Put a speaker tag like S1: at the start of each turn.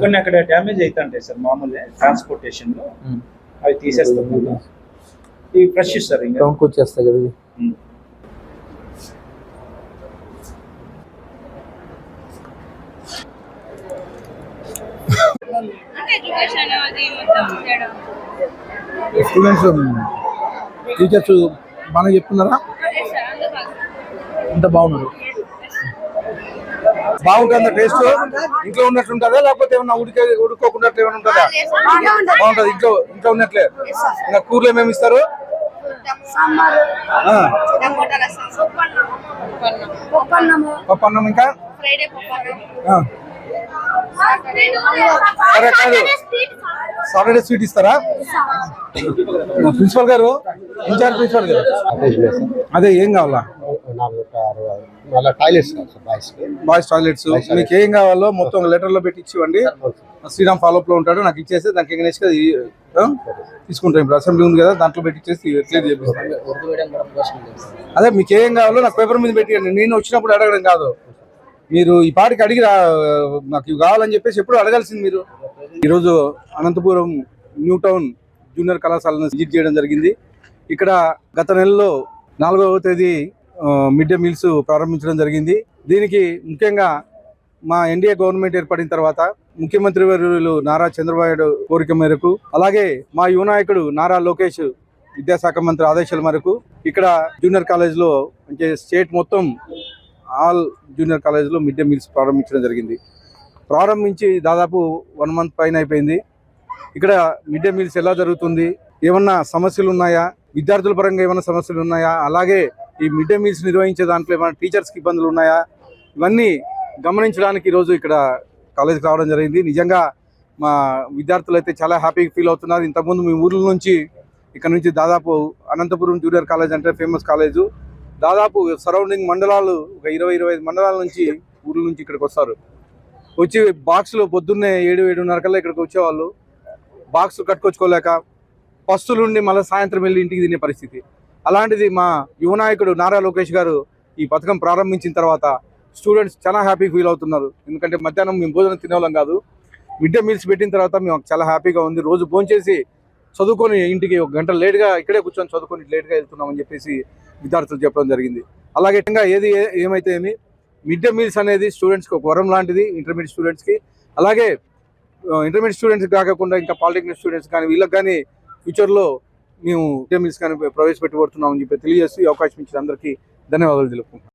S1: కొన్ని అక్కడ డ్యామేజ్ అవుతుంటాయి సార్ మామూలుగా ట్రాన్స్పోర్టేషన్లో. అవి తీసేస్తాం కదా. ఇవి ఫ్రెష్ సార్ ఇంకా.
S2: వచ్చేస్తాయి కదా
S3: స్టూడెంట్స్ టీచర్స్ బాగా చెప్తున్నారా? అంత బాగున్నారు. బాగుంటుందా టేస్ట్? ఇంట్లో ఉన్నట్లు ఉంటుందా? లేకపోతే ఏమన్నా ఉడికే ఉడుకోకుండా ఏమైనా ఉంటుందా? బాగుంటుంది. ఇంట్లో ఇంట్లో ఉన్నట్లే. ఇంకా కూరలు ఏమేమి ఇస్తారు?
S4: పప్పన్నం
S3: ఇంకా?
S4: ఫ్రైడే పప్పన్నం.
S3: ఆ, సరే కాదు. సాటర్డే స్వీట్ ఇస్తారా? ప్రిన్సిపల్ గారు ఇన్ఛార్జ్ ప్రిన్సిపల్ గారు. అదే ఏం కావాలా?
S5: టాయిలెట్స్ బాయ్స్కి
S3: బాయ్స్ టాయిలెట్స్ మీకు ఏం కావాలో మొత్తం లెటర్లో పెట్టి ఇచ్చివ్వండి. శ్రీరామ్ ఫాలోప్లో ఉంటాడు నాకు ఇచ్చేస్తే దానికి ఏం నెక్స్ట్ తీసుకుంటాం ఇప్పుడు. అసెంబ్లీ ఉంది కదా దాంట్లో పెట్టి ఇచ్చేసి క్లియర్ చేపిస్తాను అదే మీకు ఏం కావాలో నాకు పేపర్ మీద పెట్టియండి. నేను వచ్చినప్పుడు అడగడం కాదు. మీరు ఈ పాటికి అడిగి రా- నాకు ఇవి కావాలని చెప్పేసి ఎప్పుడు అడగాల్సింది మీరు. ఈరోజు అనంతపురం న్యూ టౌన్ జూనియర్ కళాశాలను విజిట్ చేయడం జరిగింది. ఇక్కడ గత నెలలో నాలుగవ తేదీ మిడ్ డే మీల్స్ ప్రారంభించడం జరిగింది. దీనికి ముఖ్యంగా మా ఎన్డీఏ గవర్నమెంట్ ఏర్పడిన తర్వాత ముఖ్యమంత్రి వర్యులు నారా చంద్రబాబు కోరిక మేరకు అలాగే మా యువ నాయకుడు నారా లోకేష్ విద్యాశాఖ మంత్రి ఆదేశాల మేరకు ఇక్కడ జూనియర్ కాలేజ్లో అంటే స్టేట్ మొత్తం ఆల్ జూనియర్ కాలేజ్లో మిడ్ డే మీల్స్ ప్రారంభించడం జరిగింది. ప్రారంభించి దాదాపు వన్ మంత్ పైన అయిపోయింది. ఇక్కడ మిడ్ డే మీల్స్ ఎలా జరుగుతుంది? ఏమన్నా సమస్యలు ఉన్నాయా? విద్యార్థుల పరంగా ఏమైనా సమస్యలు ఉన్నాయా? అలాగే ఈ మిడ్ డే మీల్స్ నిర్వహించే దాంట్లో ఏమైనా టీచర్స్కి ఇబ్బందులు ఉన్నాయా? ఇవన్నీ గమనించడానికి ఈరోజు ఇక్కడ కాలేజీకి రావడం జరిగింది. నిజంగా మా విద్యార్థులు అయితే చాలా హ్యాపీగా ఫీల్ అవుతున్నారు. ఇంతకుముందు మీ ఊర్ల నుంచి ఇక్కడ నుంచి దాదాపు అనంతపురం జూనియర్ కాలేజ్ అంటే ఫేమస్ కాలేజు. దాదాపు సరౌండింగ్ మండలాలు ఒక ఇరవై ఇరవై ఐదు మండలాల నుంచి ఊర్ల నుంచి ఇక్కడికి వస్తారు. వచ్చి బాక్స్లో పొద్దున్నే ఏడు ఏడున్నర కల్లా ఇక్కడికి వచ్చేవాళ్ళు. బాక్స్ కట్టుకొచ్చుకోలేక పస్తులుండి మళ్ళీ సాయంత్రం వెళ్ళి ఇంటికి తినే పరిస్థితి. అలాంటిది మా యువ నాయకుడు నారా లోకేష్ గారు ఈ పథకం ప్రారంభించిన తర్వాత స్టూడెంట్స్ చాలా హ్యాపీ ఫీల్ అవుతున్నారు. ఎందుకంటే మధ్యాహ్నం మేము భోజనం తినేవాళ్ళం కాదు. మిడ్ డే మీల్స్ పెట్టిన తర్వాత మేము చాలా హ్యాపీగా ఉంది. రోజు భోంచేసి చదువుకొని ఇంటికి ఒక గంట లేట్గా ఇక్కడే కూర్చొని చదువుకొని లేట్గా వెళ్తున్నామని చెప్పేసి విద్యార్థులు చెప్పడం జరిగింది. అలాగే ఇంకా ఏది ఏమైతే ఏమి మిడ్ డే మీల్స్ అనేది స్టూడెంట్స్కి ఒక వరం లాంటిది ఇంటర్మీడియట్ స్టూడెంట్స్కి. అలాగే ఇంటర్మీడియట్ స్టూడెంట్స్ కాకుండా ఇంకా పాలిటెక్నిక్ స్టూడెంట్స్ కానీ వీళ్ళకి కానీ ఫ్యూచర్లో మేము మిడ్ కానీ ప్రవేశపెట్టబడుతున్నామని చెప్పి తెలియజేస్తూ ఈ అవకాశం ఇచ్చిన అందరికీ ధన్యవాదాలు తెలుపుకుంటున్నాం.